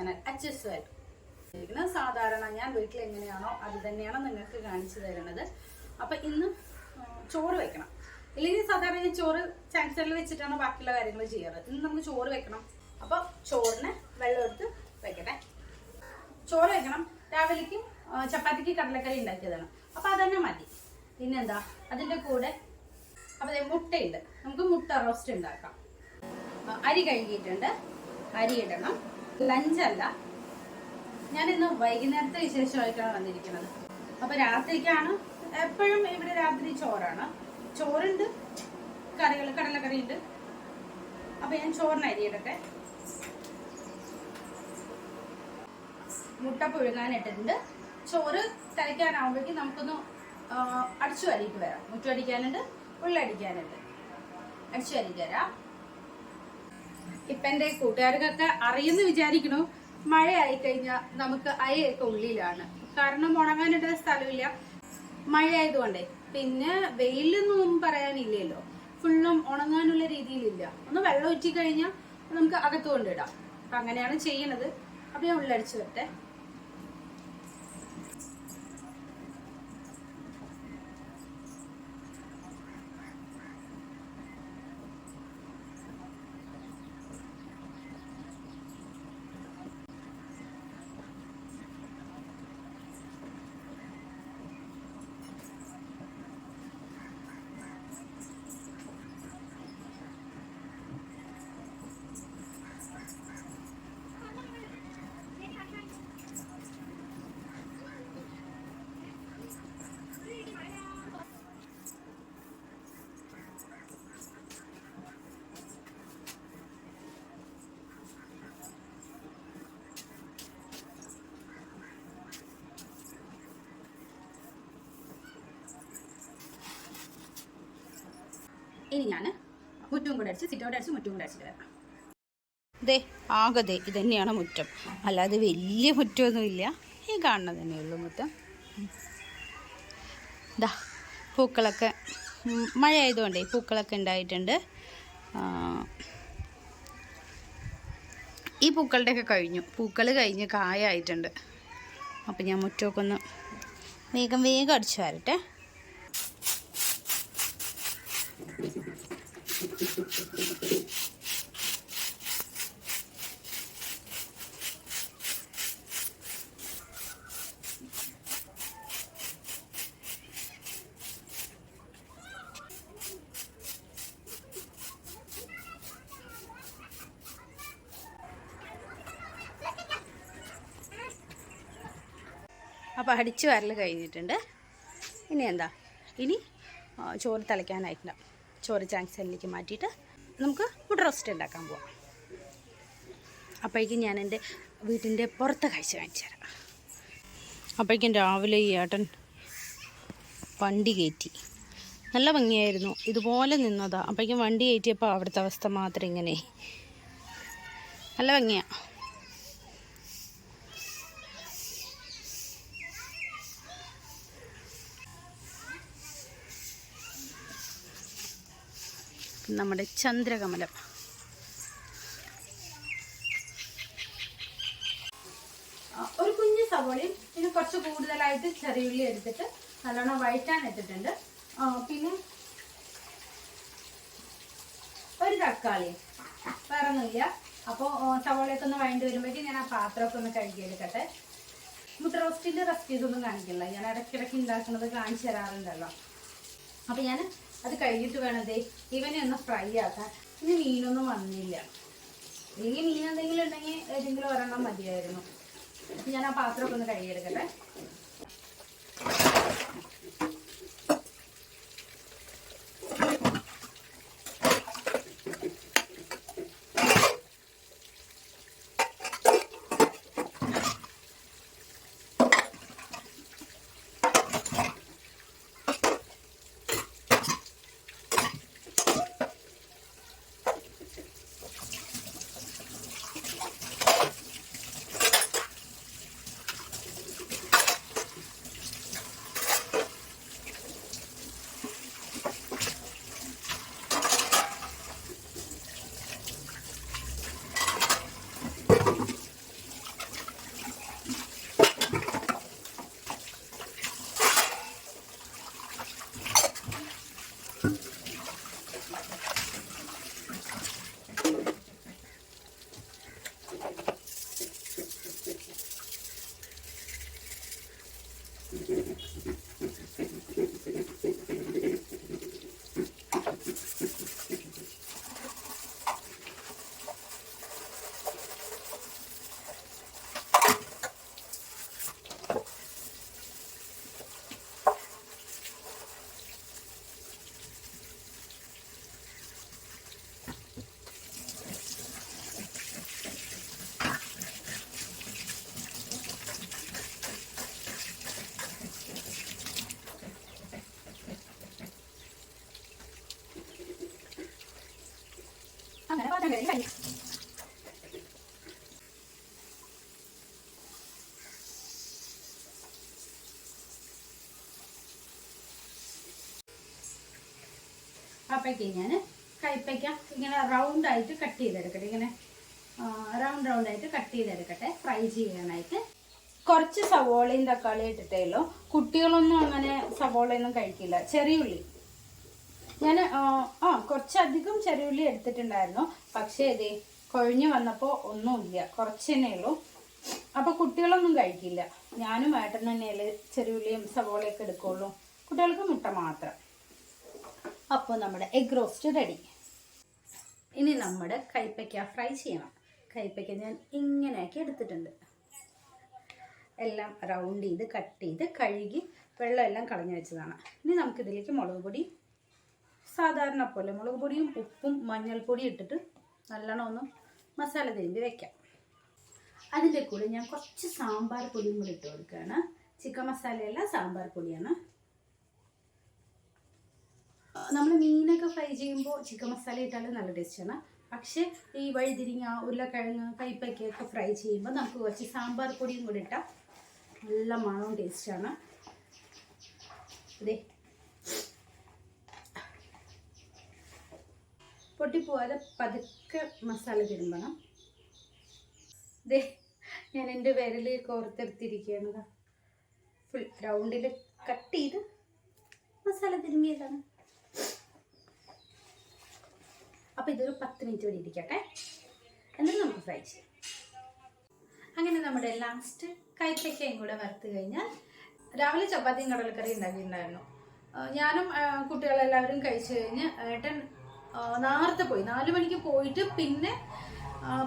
Channel അച്ചസ് വരും സാധാരണ ഞാൻ വീട്ടിൽ എങ്ങനെയാണോ അത് തന്നെയാണ് നിങ്ങൾക്ക് കാണിച്ചു തരുന്നത്. അപ്പൊ ഇന്ന് ചോറ് വെക്കണം. ഇല്ലെങ്കിൽ സാധാരണ ഞാൻ ചോറ് ചാൻസറിൽ വെച്ചിട്ടാണ് ബാക്കിയുള്ള കാര്യങ്ങൾ ചെയ്യാറ്. ഇന്ന് നമുക്ക് ചോറ് വെക്കണം. അപ്പൊ ചോറിന് വെള്ളം എടുത്ത് വെക്കട്ടെ. ചോറ് വെക്കണം. രാവിലേക്ക് ചപ്പാത്തിക്ക് കടലക്കറി ഉണ്ടാക്കിയതാണ്. അപ്പൊ അതന്നെ മതി. പിന്നെന്താ? അതിന്റെ കൂടെ അപ്പൊ ദേ മുട്ടയുണ്ട്. നമുക്ക് മുട്ട റോസ്റ്റ് ഉണ്ടാക്കാം. അരി കഴുകിയിട്ടുണ്ട്. അരി ഇടണം. ലഞ്ചല്ല. ഞാൻ ഇന്ന് വൈകുന്നേരത്തെ വിശേഷമായിട്ടാണ് വന്നിരിക്കുന്നത്. അപ്പൊ രാത്രിക്കാണ് എപ്പോഴും ഇവിടെ രാത്രി ചോറാണ്. ചോറുണ്ട് കറികൾ കടലക്കറി ഉണ്ട് അപ്പൊ ഞാൻ ചോറിന് അരി ഇടട്ടെ. മുട്ട പുഴുങ്ങാനിട്ടിട്ടുണ്ട് ചോറ് തിളയ്ക്കാനാവുമ്പോഴേക്കും നമുക്കൊന്ന് അടിച്ചു അരിയിട്ട് വരാം. മുറ്റടിക്കാനുണ്ട് ഉള്ളടിക്കാനുണ്ട് അടിച്ചു അരിയിട്ട് ഇപ്പൊ എന്റെ കൂട്ടുകാർക്കൊക്കെ അറിയുന്നു വിചാരിക്കണു മഴയായി കഴിഞ്ഞാൽ നമുക്ക് അയയൊക്കെ ഉള്ളിലാണ്. കാരണം ഉണങ്ങാനിട്ട സ്ഥലമില്ല മഴ ആയതുകൊണ്ടേ പിന്നെ വെയിലൊന്നും പറയാനില്ലല്ലോ. ഫുള്ളും ഉണങ്ങാനുള്ള രീതിയിലില്ല. ഒന്ന് വെള്ളം കഴിഞ്ഞാൽ നമുക്ക് അകത്ത് കൊണ്ടിടാം. അപ്പൊ അങ്ങനെയാണ് ചെയ്യണത്. അപ്പൊ ഞാൻ ഉള്ളടിച്ചു വരട്ടെ. ഇനി ഞാൻ മുറ്റും കൂടെ അടിച്ച് സിറ്റോടെ അടിച്ച് മുറ്റും കൂടെ അടിച്ചിട്ട് വരാം. ദേ ആകതെ ഇത് തന്നെയാണ് മുറ്റം. അല്ലാതെ വലിയ മുറ്റമൊന്നുമില്ല. ഈ കാണുന്നത് തന്നെയുള്ളൂ മുറ്റം. ദാ പൂക്കളൊക്കെ മഴ ആയതുകൊണ്ടേ പൂക്കളൊക്കെ ഉണ്ടായിട്ടുണ്ട്. ഈ പൂക്കളുടെയൊക്കെ കഴിഞ്ഞു. പൂക്കൾ കഴിഞ്ഞ് കായായിട്ടുണ്ട്. അപ്പം ഞാൻ മുറ്റമൊക്കെ ഒന്ന് വേഗം വേഗം അടിച്ചു വരട്ടെ. അപ്പോൾ അടിച്ചു വരൽ കഴിഞ്ഞിട്ടുണ്ട്. ഇനി എന്താ? ഇനി ചോറ് തിളയ്ക്കാനായിട്ടില്ല. ചോറ് ചാങ്സലിലേക്ക് മാറ്റിയിട്ട് നമുക്ക് മുട്ട റോസ്റ്റ് ഉണ്ടാക്കാൻ പോവാം. അപ്പോഴേക്കും ഞാൻ എന്റെ വീട്ടിന്റെ പുറത്തെ കാഴ്ച കാണിച്ചു തരാം. അപ്പോഴേക്കും രാവിലെ ഈ ഏട്ടൻ വണ്ടി കയറ്റി. നല്ല ഭംഗിയായിരുന്നു. ഇതുപോലെ നിന്നതാണ് അപ്പോഴേക്കും വണ്ടി കയറ്റിയപ്പോൾ അവിടുത്തെ അവസ്ഥ മാത്രം ഇങ്ങനെ. നല്ല ഭംഗിയാണ് നമ്മുടെ ചന്ദ്രകമലം. ഒരു കുഞ്ഞു സവോളയും പിന്നെ കുറച്ച് കൂടുതലായിട്ട് ചെറിയുള്ളി എടുത്തിട്ട് നല്ലോണം വഴറ്റാൻ ഇട്ടിട്ടുണ്ട് പിന്നെ ഒരു തക്കാളി. വേറെ ഒന്നുമില്ല അപ്പോൾ സവോളയൊക്കെ ഒന്ന് വഴണ്ടി വരുമ്പോഴേക്കും ഞാൻ ആ പാത്രമൊക്കെ ഒന്ന് കഴുകിയെടുക്കട്ടെ. മുട്ട റോസ്റ്റിന്റെ റെസിപ്പീസ് ഒന്നും കാണിക്കില്ല. ഞാൻ ഇടയ്ക്കിടയ്ക്ക് ഉണ്ടാക്കുന്നത് കാണിച്ചു തരാറുണ്ടല്ലോ. അപ്പം ഞാൻ അത് കഴിഞ്ഞിട്ട് വേണം ദേ ഇവനെ ഒന്ന് ഫ്രൈ ആക്കാൻ. ഇനി മീനൊന്നും വന്നില്ല. ഇല്ലെങ്കിൽ മീൻ എന്തെങ്കിലും ഉണ്ടെങ്കിൽ ഏതെങ്കിലും ഒരെണ്ണം മതിയായിരുന്നു. ഞാൻ ആ പാത്രമൊക്കെ ഒന്ന് കഴുകിയെടുക്കട്ടെ. അപ്പോഴേക്ക് ഞാൻ കൈപ്പയ്ക്ക ഇങ്ങനെ റൗണ്ട് ആയിട്ട് കട്ട് ചെയ്തെടുക്കട്ടെ. ഇങ്ങനെ റൗണ്ട് റൗണ്ട് ആയിട്ട് കട്ട് ചെയ്തെടുക്കട്ടെ. ഫ്രൈ ചെയ്യാനായിട്ട്. കുറച്ച് സവോളയും തക്കാളിയും ഇട്ടിട്ടേ ഉള്ളൂ. കുട്ടികളൊന്നും അങ്ങനെ സവോളയൊന്നും കഴിക്കില്ല. ചെറിയ ഉള്ളി. ഞാൻ ആ കുറച്ചധികം ചെറിയുള്ളി എടുത്തിട്ടുണ്ടായിരുന്നു. പക്ഷേ ഇതേ കൊഴിഞ്ഞു വന്നപ്പോൾ ഒന്നുമില്ല. കുറച്ച് തന്നെ ഉള്ളൂ അപ്പോൾ കുട്ടികളൊന്നും കഴിക്കില്ല. ഞാനും ഏട്ടൻ തന്നെയല്ലേ ചെറിയുള്ളിയും സവോളയൊക്കെ എടുക്കുള്ളൂ. കുട്ടികൾക്ക് മുട്ട മാത്രം. അപ്പോൾ നമ്മുടെ എഗ് റോസ്റ്റ് റെഡി. ഇനി നമ്മുടെ കൈപ്പയ്ക്ക ഫ്രൈ ചെയ്യണം. കൈപ്പയ്ക്ക ഞാൻ ഇങ്ങനെയൊക്കെ എടുത്തിട്ടുണ്ട്. എല്ലാം റൗണ്ട് ചെയ്ത് കട്ട് ചെയ്ത് കഴുകി വെള്ളമെല്ലാം കളഞ്ഞു വെച്ചതാണ്. ഇനി നമുക്കിതിലേക്ക് മുളക് പൊടി സാധാരണ പോലെ മുളക് പൊടിയും ഉപ്പും മഞ്ഞൾപ്പൊടിയും ഇട്ടിട്ട് നല്ലോണം ഒന്ന് മസാല തിരുമ്പി വെക്കാം. അതിന്റെ കൂടെ ഞാൻ കുറച്ച് സാമ്പാർ പൊടിയും കൂടി ഇട്ട് കൊടുക്കുകയാണ്. ചിക്കൻ മസാലയല്ല സാമ്പാർ പൊടിയാണ്. നമ്മൾ മീനൊക്കെ ഫ്രൈ ചെയ്യുമ്പോൾ ചിക്കൻ മസാല ഇട്ടാലും നല്ല ടേസ്റ്റാണ്. പക്ഷേ ഈ വഴുതിരിങ്ങ ഉരുളക്കിഴങ്ങ് കൈപ്പയ്ക്കൊക്കെ ഫ്രൈ ചെയ്യുമ്പോൾ നമുക്ക് കുറച്ച് സാമ്പാർ പൊടിയും കൂടി ഇട്ടാൽ നല്ല മണവും ടേസ്റ്റാണ്. ഇതേ പൊട്ടിപ്പോവാതെ പതുക്കെ മസാല തിരുമ്പണം. ദേ ഞാൻ എന്റെ വിരൽ കോർത്തെടുത്തിരിക്കുകയാണ് ഫുൾ റൗണ്ടിൽ കട്ട് ചെയ്ത് മസാല തിരുമ്മിയതാണ് അപ്പോൾ ഇതൊരു പത്ത് മിനിറ്റ് വരെ ഇരിക്കട്ടെ. എന്നിട്ട് നമുക്ക് ഫ്രൈ ചെയ്യാം. അങ്ങനെ നമ്മുടെ ലാസ്റ്റ് കൈപ്പയ്ക്കയും കൂടെ വറുത്ത് കഴിഞ്ഞാൽ രാവിലെ ചപ്പാത്തിയും കടൽക്കറിയും ഉണ്ടാക്കിയിട്ടുണ്ടായിരുന്നു. ഞാനും കുട്ടികളെല്ലാവരും കഴിച്ചു കഴിഞ്ഞ് ഏട്ടൻ നേരത്തെ പോയി. നാലു മണിക്ക് പോയിട്ട് പിന്നെ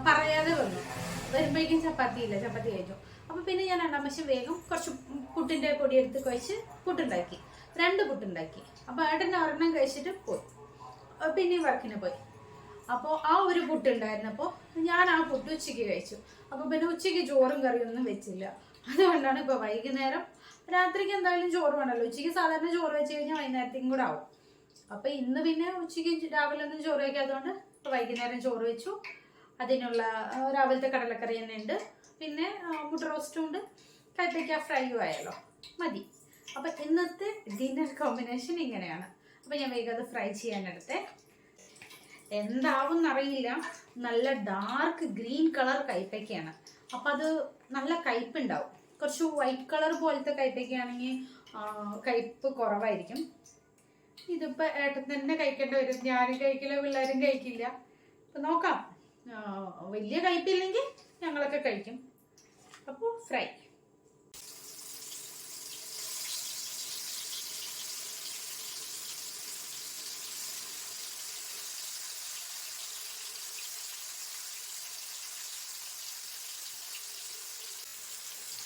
പറയാതെ വന്നു. വരുമ്പോഴേക്കും ചപ്പാത്തി ഇല്ല ചപ്പാത്തി കഴിച്ചു. അപ്പോൾ പിന്നെ ഞാൻ രണ്ടാം വശം വേഗം കുറച്ച് പുട്ടിന്റെ പൊടി എടുത്ത് കഴിച്ച് പുട്ടുണ്ടാക്കി. രണ്ട് പുട്ടുണ്ടാക്കി. അപ്പോൾ ഏട്ടൻ ഒരെണ്ണം കഴിച്ചിട്ട് പോയി. പിന്നെ വർക്കിന് പോയി. അപ്പോൾ ആ ഒരു പുട്ട് ഉണ്ടായിരുന്നപ്പോൾ ഞാൻ ആ പുട്ട് ഉച്ചയ്ക്ക് കഴിച്ചു. അപ്പോൾ പിന്നെ ഉച്ചയ്ക്ക് ചോറും കറിയൊന്നും വെച്ചില്ല. അതുകൊണ്ടാണ് ഇപ്പോൾ വൈകുന്നേരം രാത്രിക്ക് എന്തായാലും ചോറ് വേണമല്ലോ ഉച്ചയ്ക്ക് സാധാരണ ചോറ് വെച്ച് കഴിഞ്ഞാൽ വൈകുന്നേരത്തേക്കും കൂടെ ആവും. അപ്പോൾ ഇന്ന് പിന്നെ ഉച്ചയ്ക്ക് രാവിലെ ഒന്നും ചോറ് വയ്ക്കാത്തതുകൊണ്ട് വൈകുന്നേരം ചോറ് വെച്ചു. അതിനുള്ള രാവിലത്തെ കടലക്കറി തന്നെ ഉണ്ട്. പിന്നെ മുട്ട റോസ്റ്റും ഉണ്ട്. കൈപ്പയ്ക്ക ഫ്രൈയും ആയാലോ. മതി. അപ്പൊ ഇന്നത്തെ ഡിന്നർ കോമ്പിനേഷൻ ഇങ്ങനെയാണ്. അപ്പൊ ഞാൻ വേഗം അത് ഫ്രൈ ചെയ്യാനെടുത്തേ എന്താവും എന്നറിയില്ല നല്ല ഡാർക്ക് ഗ്രീൻ കളർ കൈപ്പയ്ക്കയാണ്. അപ്പം അത് നല്ല കയ്പുണ്ടാവും കുറച്ച് വൈറ്റ് കളർ പോലത്തെ കൈപ്പയ്ക്കയാണെങ്കിൽ കയ്പ് കുറവായിരിക്കും. ഇതിപ്പോൾ ഏട്ടൻ തന്നെ കഴിക്കേണ്ടി വരും. ഞാനും കഴിക്കില്ല പിള്ളേരും കഴിക്കില്ല. അപ്പം നോക്കാം. വലിയ കഴിപ്പില്ലെങ്കിൽ ഞങ്ങളൊക്കെ കഴിക്കും. അപ്പോൾ ഫ്രൈ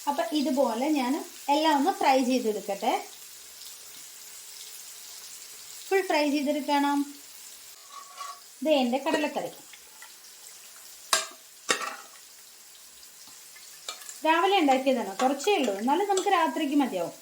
അപ്പം ഇതുപോലെ ഞാൻ എല്ലാം ഒന്ന് ഫ്രൈ ചെയ്തെടുക്കട്ടെ. ഫ്രൈ ചെയ്തെടുക്കണം. ഇത് എന്റെ കടലക്കറി. രാവിലെ ഉണ്ടാക്കിയതാണ്. കുറച്ചേ ഉള്ളൂ. എന്നാലും നമുക്ക് രാത്രിക്ക് മതിയാവും.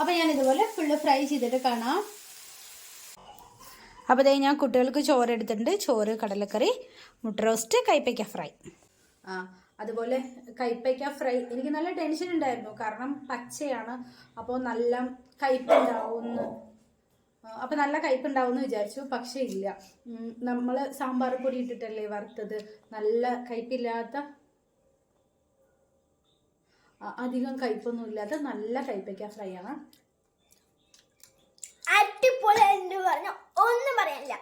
അപ്പോൾ ഞാൻ ഇതുപോലെ ഫുള്ള് ഫ്രൈ ചെയ്തിട്ട് കാണാം. അപ്പോൾ അതായത് ഞാൻ കുട്ടികൾക്ക് ചോറ് എടുത്തിട്ടുണ്ട്. ചോറ് കടലക്കറി മുട്ട റോസ്റ്റ് കൈപ്പയ്ക്ക ഫ്രൈ ആ അതുപോലെ കൈപ്പയ്ക്ക ഫ്രൈ എനിക്ക് നല്ല ടെൻഷൻ ഉണ്ടായിരുന്നു. കാരണം പച്ചയാണ്. അപ്പോൾ നല്ല കയ്പുണ്ടാവുമെന്ന് അപ്പോൾ നല്ല കയ്പുണ്ടാവുമെന്ന് വിചാരിച്ചു. പക്ഷേ ഇല്ല. നമ്മൾ സാമ്പാർ പൊടി ഇട്ടിട്ടല്ലേ വറുത്തത്. നല്ല കയ്പില്ലാത്ത അധികം കയ്പൊന്നും ഇല്ലാത്ത നല്ല കയ്പയ്ക്ക ഫ്രൈ ആണ്. അടിപൊളി എന്ന് പറഞ്ഞ ഒന്നും പറയാനില്ല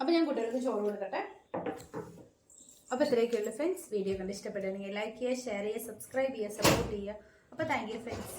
അപ്പൊ ഞാൻ കുട്ടികൾക്ക് ചോറ് കൊടുക്കട്ടെ? അപ്പൊ ഇത്രയൊക്കെയുള്ളൂ ഫ്രണ്ട്സ് വീഡിയോ കണ്ട് ഇഷ്ടപ്പെടുകയാണെങ്കിൽ ലൈക്ക് ചെയ്യുക ഷെയർ ചെയ്യുക സബ്സ്ക്രൈബ് ചെയ്യുക സപ്പോർട്ട് ചെയ്യുക. അപ്പൊ താങ്ക് യു ഫ്രണ്ട്സ്